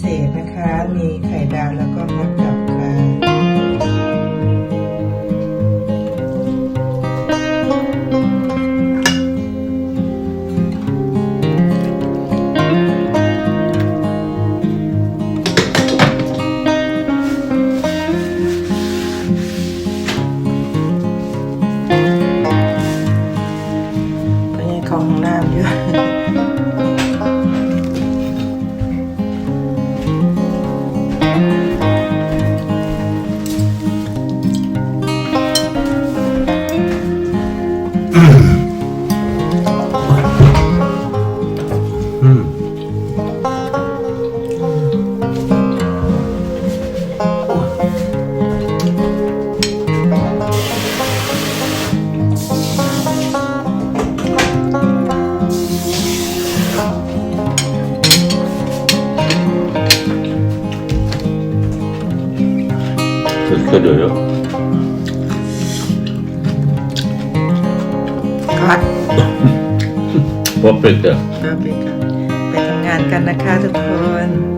เศษนะคะมี Älskar คัด Paprika. ก็ไปกันไปทำงานกันนะคะทุกคน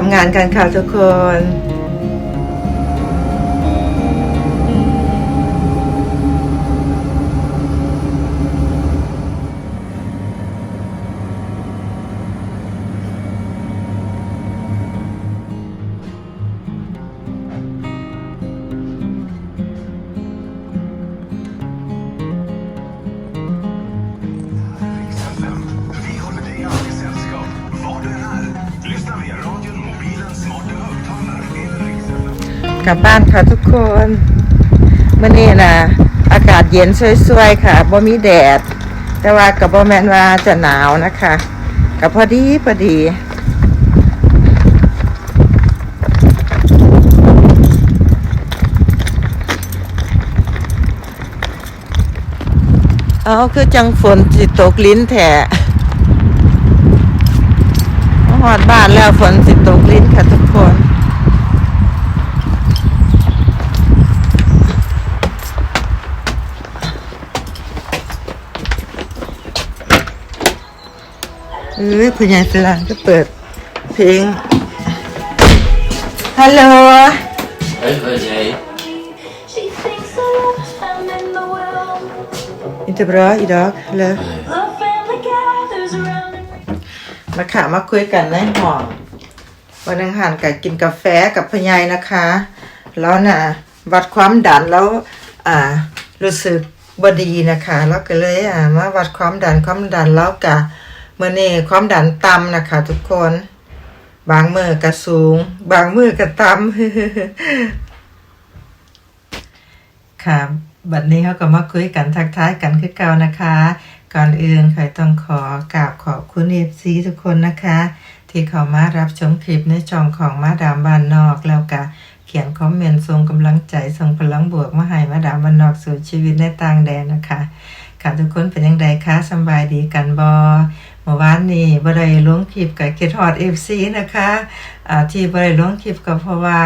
ทำงานกันค่ะทุกคน กลับบ้านค่ะทุกคนเมื่อนี้นะอากาศเย็นสวยๆค่ะบ่มีแดด แต่ว่ากับบ่แมนว่าจะหนาวนะคะกับพอดีพอดีเอาคือจังฝนสิตกลิ้นแถะหอดบ้านแล้วฝนสิตกลิ้นค่ะทุกคน เอ้ยผู้ใหญ่ฝรั่งก็เปิด เพลง ฮัลโหล Hey, Roger. อินเตอร์บรออีดอกเลย The family gathers around. มาขามาคุยกันในห้องวันนังหันกับกินกาแฟกับพญายนะคะ แล้วน่ะ วัดความดันแล้ว อ่า รู้สึกบดีนะคะ แล้วก็เลย อ่ามาวัดความดันความดันแล้วกะ เมื่อนี้ความดันต่ำนะคะทุกคน บางมือก็สูง บางมือก็ต่ำค่ะบัดนี้เขาก็มาคุยกันทักทายกันคือเก่านะคะ ก่อนอื่นใครต้องขอกราบขอบคุณเอฟซีทุกคนนะคะ ที่เขามารับชมคลิปในช่องของมาดามบ้านนอกแล้วก็เขียนคอมเมนต์ส่งกำลังใจส่งพลังบวกมาให้มาดามบ้านนอกสู่ชีวิตในต่างแดนนะคะค่ะทุกคนเป็นยังไงคะสบายดีกันบอ มื่อวานนี้บ่ได้ลงคลิปกับเกตฮอดเอฟซีนะคะที่บ่ได้ลงคลิปก็เพราะว่า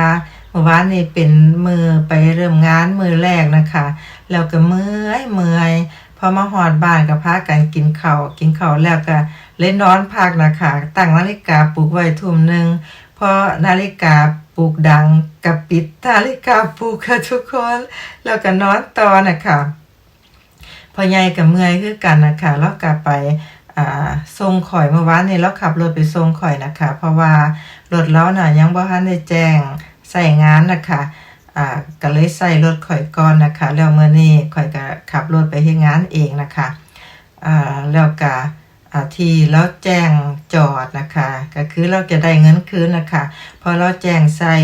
เมื่อวานนี้เป็นมือไปเริ่มงานมือแรกนะคะแล้วก็เมื่อยเมื่อยพอมาหอดบ้านก็พากันกินข้าวกินข้าวแล้วก็เล่นนอนพักนะคะตั้งนาฬิกาปลุกไว้ทุ่มหนึ่งพอนาฬิกาปลุกดังกับปิดนาฬิกาปลุกค่ะทุกคน แล้วก็นอนต่อนะคะพอใหญ่กับเมื่อยคือกันนะคะแล้วก็ไป อ่าส่งข่อยเมื่อวานนี้เราขับรถไปส่งข่อยนะคะ เพราะว่ารถเราน่ะยังบ่ทันได้แจ้งใส่งานนะคะอ่าก็เลยใส่รถข่อยก่อนนะคะ แล้วเมื่อนี้ข่อยก็ขับรถไปเฮ็ดงานเองนะคะอ่าแล้วก็อ่าที่แล้วแจ้งจอดนะคะ ก็คือเราจะได้เงินคืนนะคะพอเราแจ้งใส่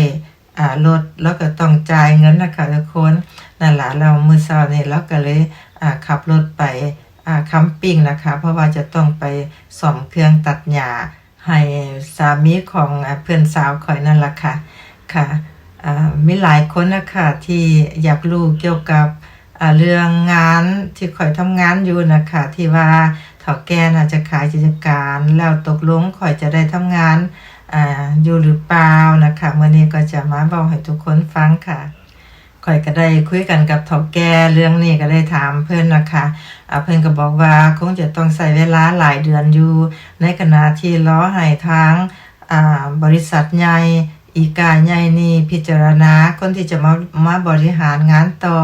อ่ารถแล้วก็ต้องจ่ายเงินนะคะทุกคนนั่นแหละเรามือเช้านี่เราก็เลยอ่าขับรถไป คัมปิ้งนะคะ เพราะว่าจะต้องไปซ่อมเครื่องตัดหญ้าให้สามีของเพื่อนสาวข่อยนั่นละค่ะค่ะมีหลายคนนะคะที่อยากรู้เกี่ยวกับเรื่องงานที่ข่อยทำงานอยู่นะคะที่ว่าเฒ่าแก่น่าจะขายกิจการแล้วตกลงข่อยจะได้ทำงานออยู่หรือเปล่านะคะเมื่อนี้ก็จะมาเบาให้ทุกคนฟังค่ะ ข่อยก็ได้คุยกันกับเฒ่าแก่เรื่องนี้ก็ได้ถามเพื่อนนะคะเพื่อนก็บอกว่าคงจะต้องใช้เวลาหลายเดือนอยู่ ในขณะที่ล้อให้ทางบริษัทใหญ่อีกาใหญ่นี่พิจารณาคนที่จะมามาบริหารงานต่อ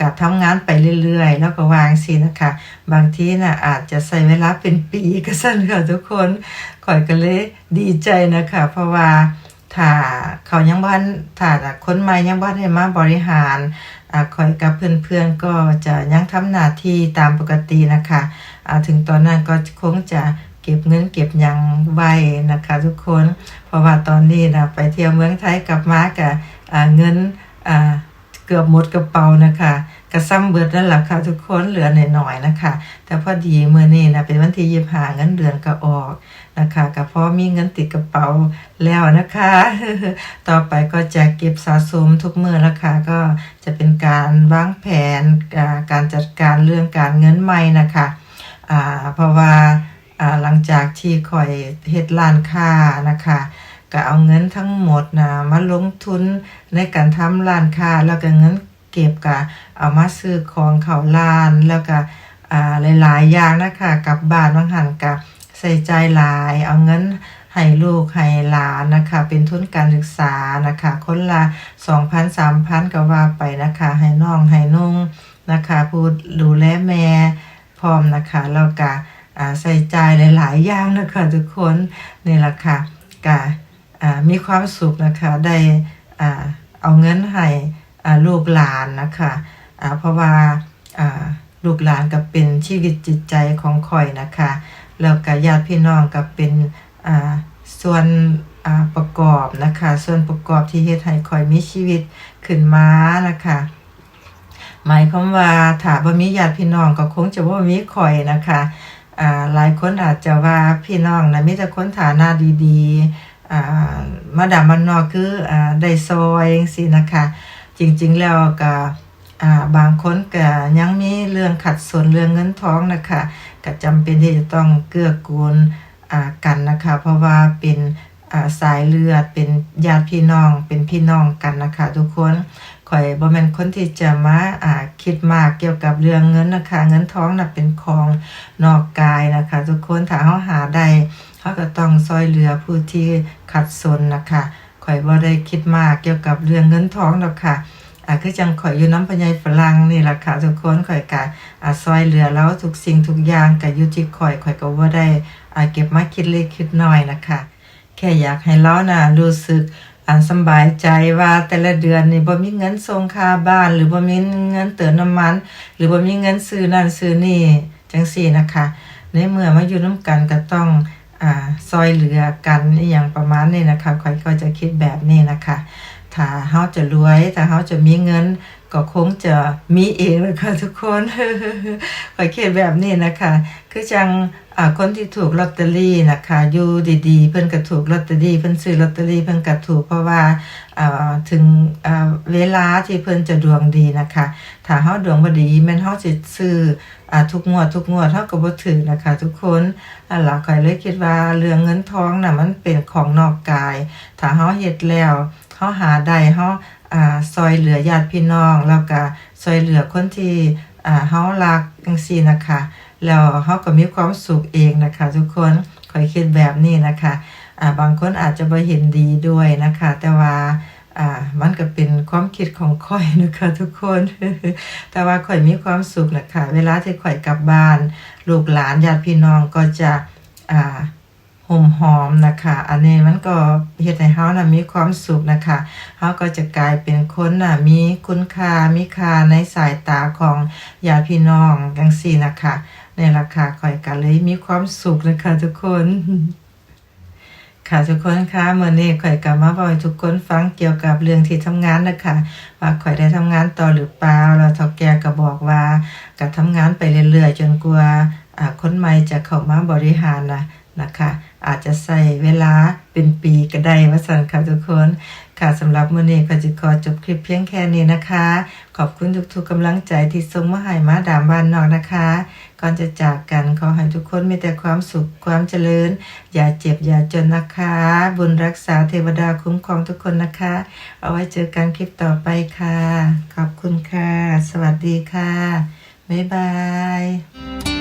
กับทำงานไปเรื่อยๆ แล้วก็วางสินะคะ บางทีน่ะอาจจะใช้เวลาเป็นปีก็สั้นค่ะทุกคนข่อยก็เลยดีใจนะคะ เพราะว่า ถ้าเขายังบ้านถ้าคนใหม่ยังบ้านให้มาบริหารอ่าข่อยกับเพื่อนๆก็จะยังทำหน้าที่ตามปกตินะคะถึงตอนนั้นก็คงจะเก็บเงินเก็บยังไว้นะคะทุกคน เพราะว่าตอนนี้นะไปเที่ยวเมืองไทยกลับมากับเงินเกือบหมดกระเป๋านะคะกระซ้ำเบิดนั่นแหละค่ะทุกคนเหลือหน่อยๆนะคะ แต่พอดีเมื่อนี้นะเป็นวันที่ยิบหาเงินเดือนก็ออก นะคะก็พราะมีเงินติดกระเป๋าแล้วนะคะ ต่อไปก็จะเก็บสะสมทุกเมื่อแล้วค่ะก็จะเป็นการวางแผนการจัดการเรื่องการเงินใหม่นะคะเพราะว่าหลังจากที่ข่อยเฮ็ดร้านค้านะคะก็เอาเงินทั้งหมดนะมาลงทุนในการทำร้านค้าแล้วก็เงินเก็บก็เอามาซื้อของเข้าร้านแล้วก็หลายๆอย่างนะคะกลับบ้านบางหันก็ ใส่ใจหลาย เอาเงินให้ลูกให้หลานนะคะ เป็นทุนการศึกษานะคะ คนละ2,000 3,000ก็ว่าไปนะคะ ให้น้องให้นุ่งนะคะผู้ดูแลแม่พร้อมนะคะแล้วก็ใส่ใจหลาย ๆ อย่างนะคะทุกคนนี่แหละค่ะกะอ่ามีความสุขนะคะได้เอาเงินให้ลูกหลานนะคะเพราะว่าลูกหลานก็เป็นชีวิตจิตใจของข่อยนะคะ แล้วก็ญาติพี่น้องก็เป็นอ่าส่วนอ่าประกอบนะคะ ส่วนประกอบที่เฮ็ดให้ข่อยมีชีวิตขึ้นมานะคะหมายความว่าถ้าบ่มีญาติพี่น้องก็คงจะบ่มีข่อยนะคะอ่าหลายคนอาจจะว่าพี่น้องนะมีแต่คนฐานะดีๆอ่ามาดามมันนอกคืออ่าได้ซอยจังซี่นะคะ จริงๆแล้วก็อ่าบางคนก็ยังมีเรื่องขัดสนเรื่องเงินท้องนะคะ ก็จำเป็นที่จะต้องเกื้อกูลกันนะคะ เพราะว่าเป็นสายเลือดเป็นญาติพี่น้องเป็นพี่น้องกันนะคะ ทุกคนข่อยบ่แม่นคนที่จะมาอ่าคิดมากเกี่ยวกับเรื่องเงินนะคะ เงินท้องน่ะเป็นของนอกกายนะคะ ทุกคนถ้าเฮาหาได้เฮาก็ต้องซอยเหลือผู้ที่ขัดสนนะคะข่อยบ่ได้คิดมากเกี่ยวกับเรื่องเงินท้องหรอกค่ะ อ่าคือจังข่อยอยู่น้ำพญายฝรั่งนี่ล่ะค่ะทุกคนข่อยก็อ่าซอยเหลือแล้วทุกสิ่งทุกอย่างก็อยู่ที่ข่อยข่อยก็บ่ได้อ่าเก็บมาคิดเล็กคิดน้อยนะคะแค่อยากให้เราน่ะรู้สึกอ่าสบายใจว่าแต่ละเดือนนี่บ่มีเงินส่งค่าบ้าน หรือบ่มีเงินเติมน้ำมัน หรือบ่มีเงินซื้อนั่นซื้อนี่จังซี่นะคะในเมื่อมาอยู่นํกันก็ต้องอ่าซอยเหลือกันอย่างประมาณนี้นะคะข่อยก็จะคิดแบบนี้นะคะ ถ้าเฮาจะรวยถ้าเฮาจะมีเงิน ก็คงจะมีเองเลยค่ะทุกคนขอยคิดแบบนี้นะคะ คือจังคนที่ถูกลอตเตอรี่นะคะอยู่ดีๆ เพิ่นก็ถูกลอตเตอรี่เพิ่นซื้อลอตเตอรี่เพิ่นก็ถูกเพราะว่าถึงเวลาที่เพิ่นจะดวงดีนะคะ ถ้าเฮาดวงบ่ดีแม่นเฮาสิซื้ออทุกงวดทุกงวดเฮาก็บ่ถือนะคะ ทุกคนอันหลักข่อยเลยคิดว่าเรื่องเงินทองน่ะมันเป็นของนอกกาย ถ้าเฮาเฮ็ดแล้ว เฮาหาได้เฮาอ่าซอยเหลือญาติพี่น้อง แล้วก็ซอยเหลือคนที่อ่าเฮารักจังซี่นะคะ แล้วเฮาก็มีความสุขเองนะคะ ทุกคนขอยคิดแบบนี้นะคะอ่าบางคนอาจจะบ่เห็นดีด้วยนะคะ แต่ว่าอ่ามันก็เป็นความคิดของข่อยนะคะทุกคน แต่ว่าข่อยมีความสุขนะคะ เวลาที่ข่อยกลับบ้าน ลูกหลานญาติพี่น้องก็จะอ่า ห่มหอมนะคะ อันนี้มันก็เฮ็ดให้เฮานะมีความสุขนะคะเฮาก็จะกลายเป็นคนน่ะมีคุณค่ามีค่าในสายตาของญาติพี่น้องจังซี่นะคะในราคาข่อยก็เลยมีความสุขนะคะทุกคนค่ะทุกคนคะเมื่อนี้ข่อยกลับมาบอกทุกคนฟังเกี่ยวกับเรื่องที่ทำงานนะคะว่าข่อยได้ทำงานต่อหรือเปล่าแล้วเฒ่าแกก็บอกว่าก็ทำงานไปเรื่อยๆจนกว่าอ่าคนใหม่จะเข้ามาบริหารนะ นะคะ อาจจะใส่เวลาเป็นปีก็ได้ว่าซั่นค่ะทุกคน ค่ะสำหรับมื้อนี้ก็จะขอจบคลิปเพียงแค่นี้นะคะ ขอบคุณทุกๆกำลังใจที่ส่งมาให้มาดามบ้านนอกนะคะ ก่อนจะจากกันขอให้ทุกคนมีแต่ความสุขความเจริญ อย่าเจ็บอย่าจนนะคะ บุญรักษาเทวดาคุ้มครองทุกคนนะคะ เอาไว้เจอกันคลิปต่อไปค่ะ ขอบคุณค่ะ สวัสดีค่ะบ๊ายบาย